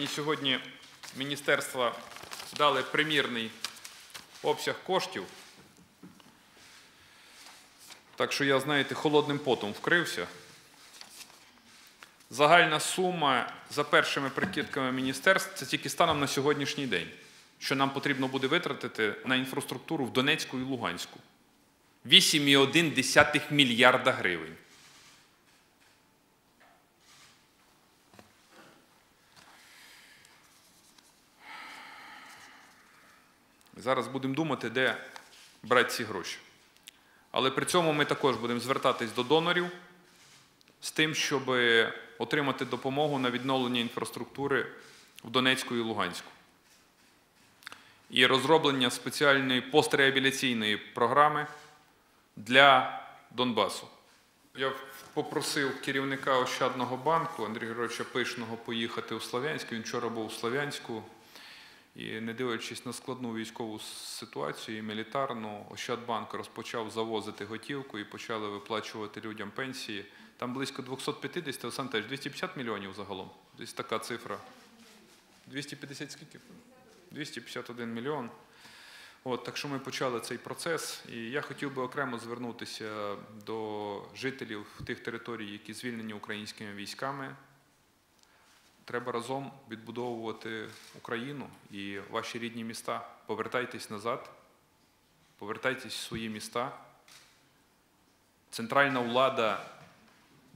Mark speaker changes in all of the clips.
Speaker 1: мені сьогодні міністерства дали примірний обсяг коштів. Так що я, знаєте, холодним потом вкрився. Загальна сума за першими прикидками міністерств це тільки станом на сьогоднішній день, що нам потрібно буде витратити на інфраструктуру в Донецьку і Луганську. 8,1 мільярда гривень. Зараз будемо думати, де брати ці гроші. Але при цьому ми також будемо звертатись до донорів з тим, щоб отримати допомогу на відновлення інфраструктури в Донецьку і Луганську. І розроблення спеціальної постреабіляційної програми для Донбасу. Я попросив керівника Ощадного банку Андрія Григоровича Пишного поїхати у Слов'янськ. Він вчора був у Слов'янську. І не дивлячись на складну військову ситуацію і мілітарну, Ощадбанк розпочав завозити готівку і почали виплачувати людям пенсії. Там близько 250, Олександр теж 250 мільйонів загалом. Десь така цифра. 250 скільки? 251 мільйон. От, так що ми почали цей процес. І я хотів би окремо звернутися до жителів тих територій, які звільнені українськими військами. Треба разом відбудовувати Україну і ваші рідні міста. Повертайтесь назад, повертайтесь в свої міста. Центральна влада,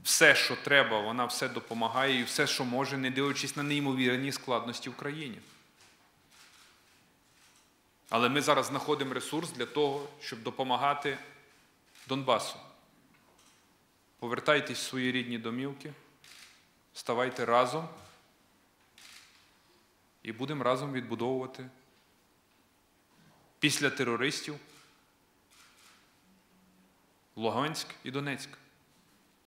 Speaker 1: все, що треба, вона все допомагає і все, що може, не дивлячись на неймовірні складності в країні. Але ми зараз знаходимо ресурс для того, щоб допомагати Донбасу. Повертайтесь в свої рідні домівки, ставайте разом і будемо разом відбудовувати після терористів Луганськ і Донецьк.